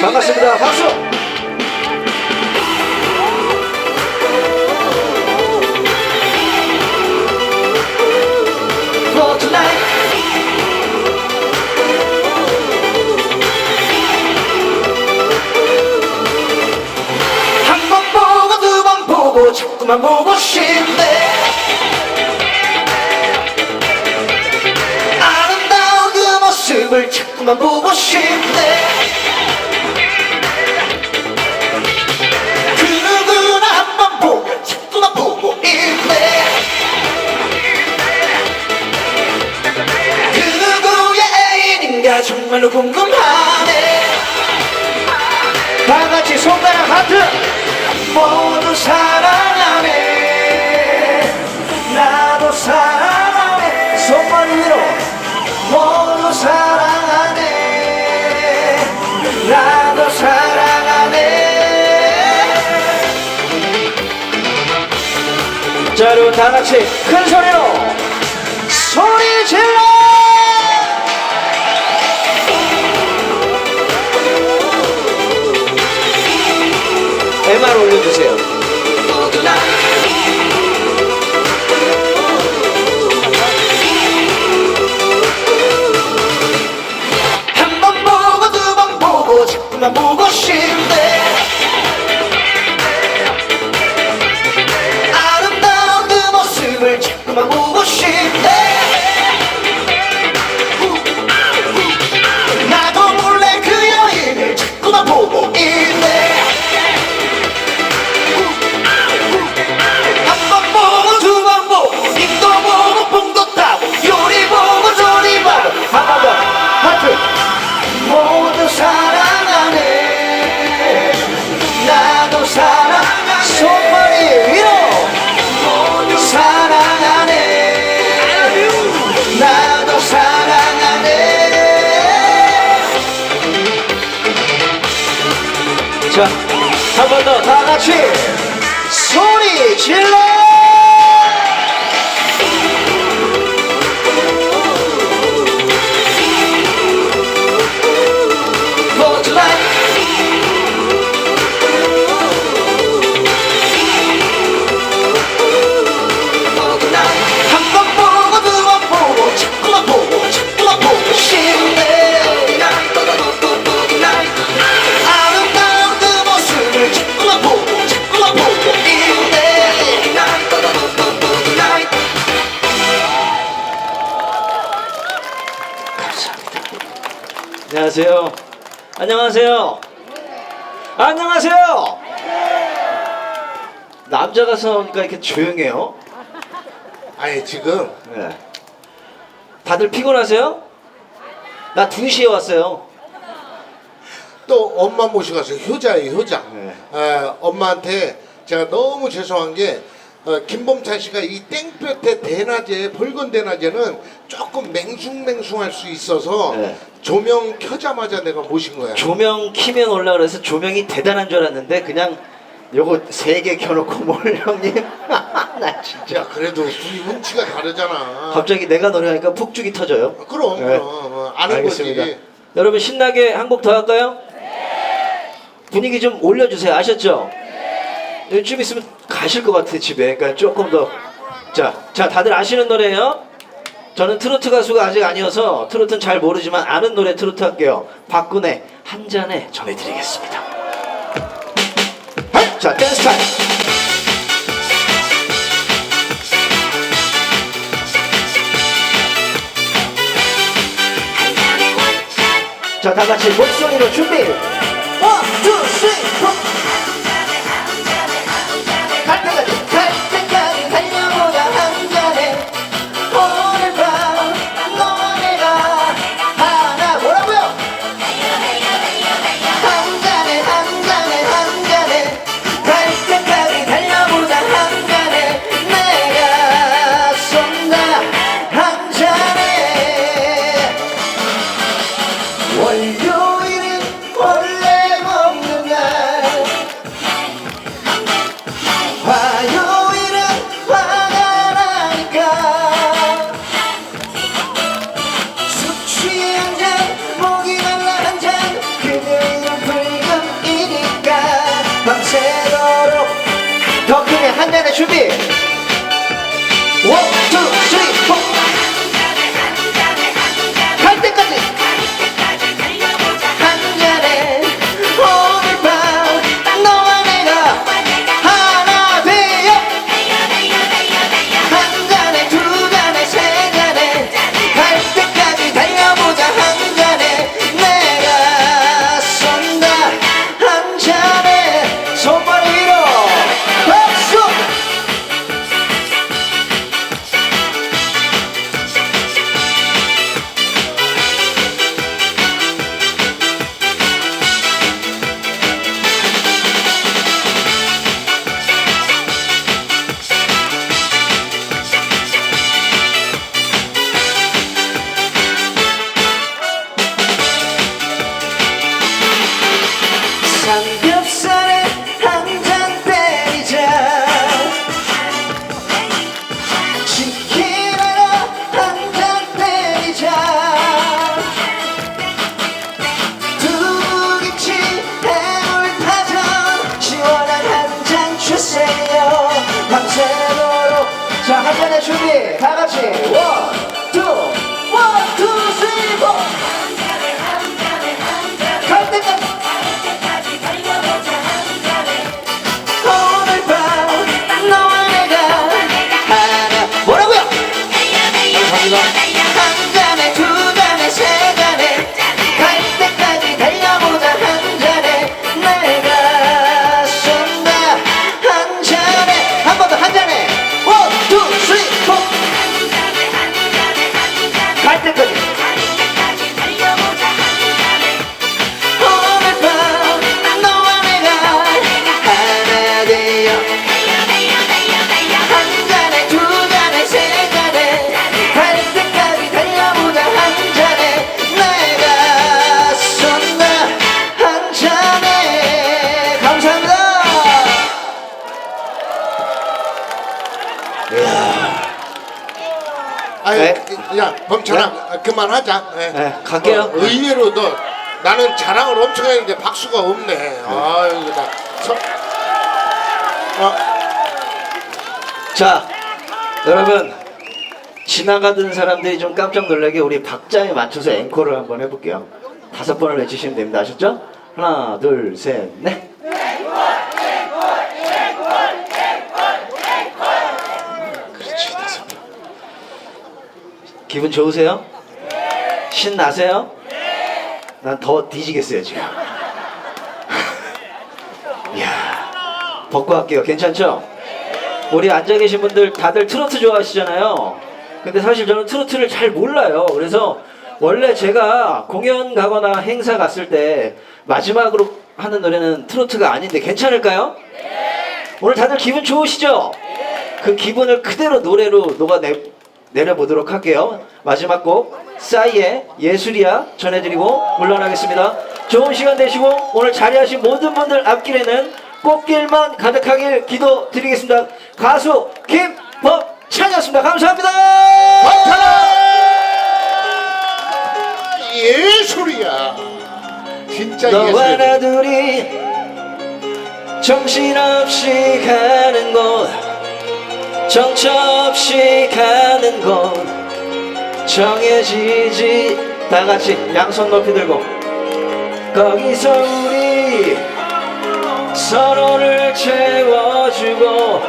반갑습니다. 박수. 한 번 보고 두 번 보고 자꾸만 보고 싶네 아름다운 그 모습을 자꾸만 보고 싶네 정말로 궁금하네. 다 같이 손가락 하트. 모두 사랑하네. 나도 사랑하네. 손머리 위로. 모두 사랑하네. 나도 사랑하네. 자 여러분 다 같이 큰 소리로 MR 올려주세요. 한 번 보고 두 번 보고 자꾸만 보고 싶 자, 한 번 더 다 같이 소리 질러! 안녕하세요. 안녕하세요. 남자 가서 나오니까 이렇게 조용해요. 아니 지금 네. 다들 피곤하세요? 나 2시에 왔어요. 또 엄마 모시고 가서 효자예요 효자 네. 에, 엄마한테 제가 너무 죄송한 게 어, 김범찬 씨가 이 땡볕에 대낮에 붉은 대낮에는 조금 맹숭맹숭할 수 있어서 네. 조명 켜자마자 내가 모신 거야 조명 키면 올라 그래서 조명이 대단한 줄 알았는데 그냥 요거 세 개 켜놓고 뭘 형님? 나 진짜. 야 그래도 우리 운치가 다르잖아 갑자기 내가 노래하니까 푹죽이 터져요. 그럼 네. 그럼 어, 아는 알겠습니다. 거지 여러분 신나게 한 곡 더 할까요? 분위기 좀 올려주세요. 아셨죠? 네. 좀 있으면 가실 것 같아 집에. 그러니까 조금 더. 자, 자 다들 아시는 노래예요. 저는 트로트 가수가 아직 아니어서 트로트는 잘 모르지만 아는 노래 트로트 할게요. 박군의 한 잔에 전해드리겠습니다. 자, 댄스 타임. 자, 다 같이 목소리로 준비. Bye. 아유, 네. 야 범찬아 그만하자. 예. 네, 갈게요. 어, 의외로 너 나는 자랑을 엄청 했는데 박수가 없네. 아유 나. 서, 어, 자, 여러분 지나가던 사람들이 좀 깜짝 놀라게 우리 박자에 맞춰서 앵콜을 한번 해볼게요. 다섯 번을 외치시면 됩니다. 아셨죠? 하나, 둘, 셋, 넷. 그렇지, 다섯 번. 기분 좋으세요? 신 나세요? 난 더 뒤지겠어요 지금. 이야, 벗고 할게요. 괜찮죠? 우리 앉아 계신 분들 다들 트로트 좋아하시잖아요. 근데 사실 저는 트로트를 잘 몰라요. 그래서 원래 제가 공연 가거나 행사 갔을 때 마지막으로 하는 노래는 트로트가 아닌데 괜찮을까요? 오늘 다들 기분 좋으시죠? 그 기분을 그대로 노래로 녹아내 내려보도록 할게요. 마지막 곡 싸이의 예술이야 전해드리고 물러나겠습니다. 좋은 시간 되시고 오늘 자리하신 모든 분들 앞길에는 꽃길만 가득하길 기도드리겠습니다. 가수 김범찬이었습니다. 감사합니다. 범찬아 예술이야. 진짜 너와 예술이야. 나 둘이 정신없이 가는 곳 정처 없이 가는 곳. 정해지지. 다 같이 양손 높이 들고. 거기서 우리 서로를 채워주고.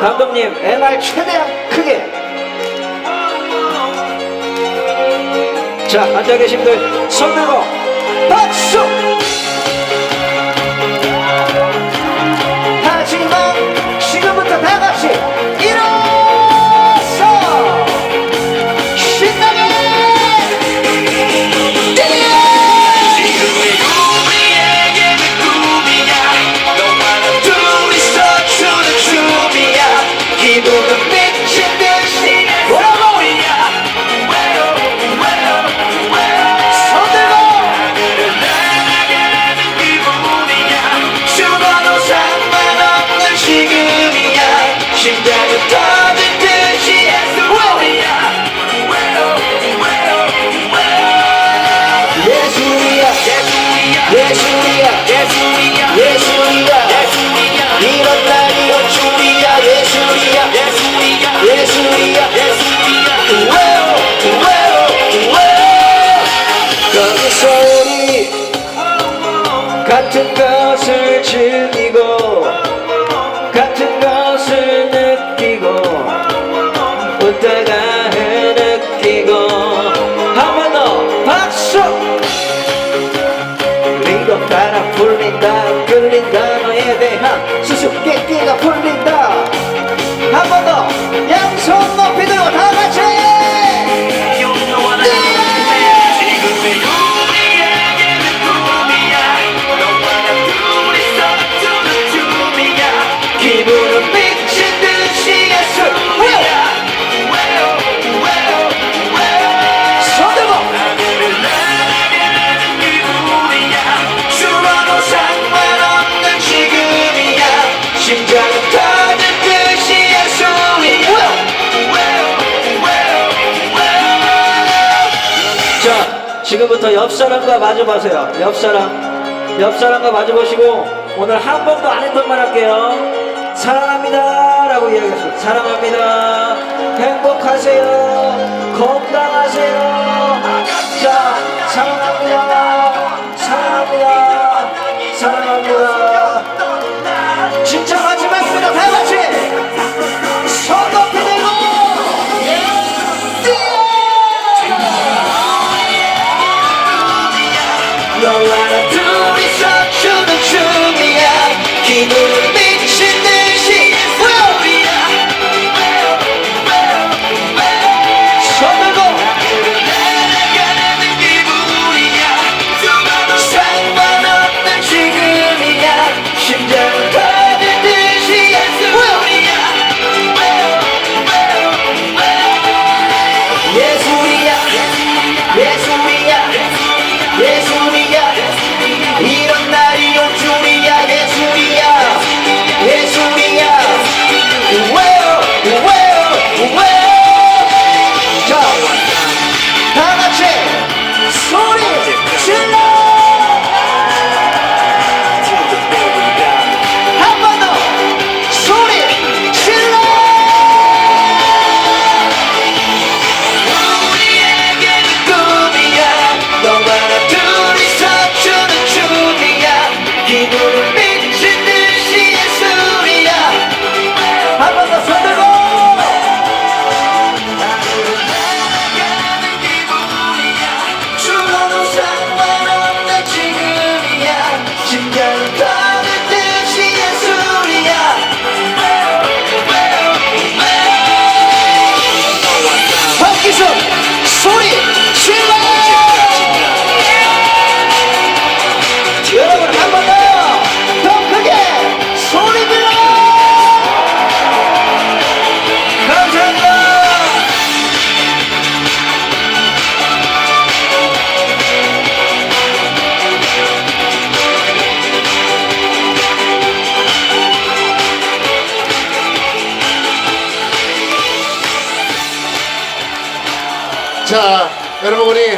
감독님 MR 최대한 크게. 자 앉아 계신 분들 손 들고 같은 것을 즐기고 대한 수수께끼가 풀린다 한 지금부터 옆 사람과 마주 보세요. 옆 사람, 옆 사람과 마주 보시고 오늘 한 번도 안 했던 말 할게요. 사랑합니다 라고 이야기했어요. 사랑합니다. 행복하세요. 건강하세요.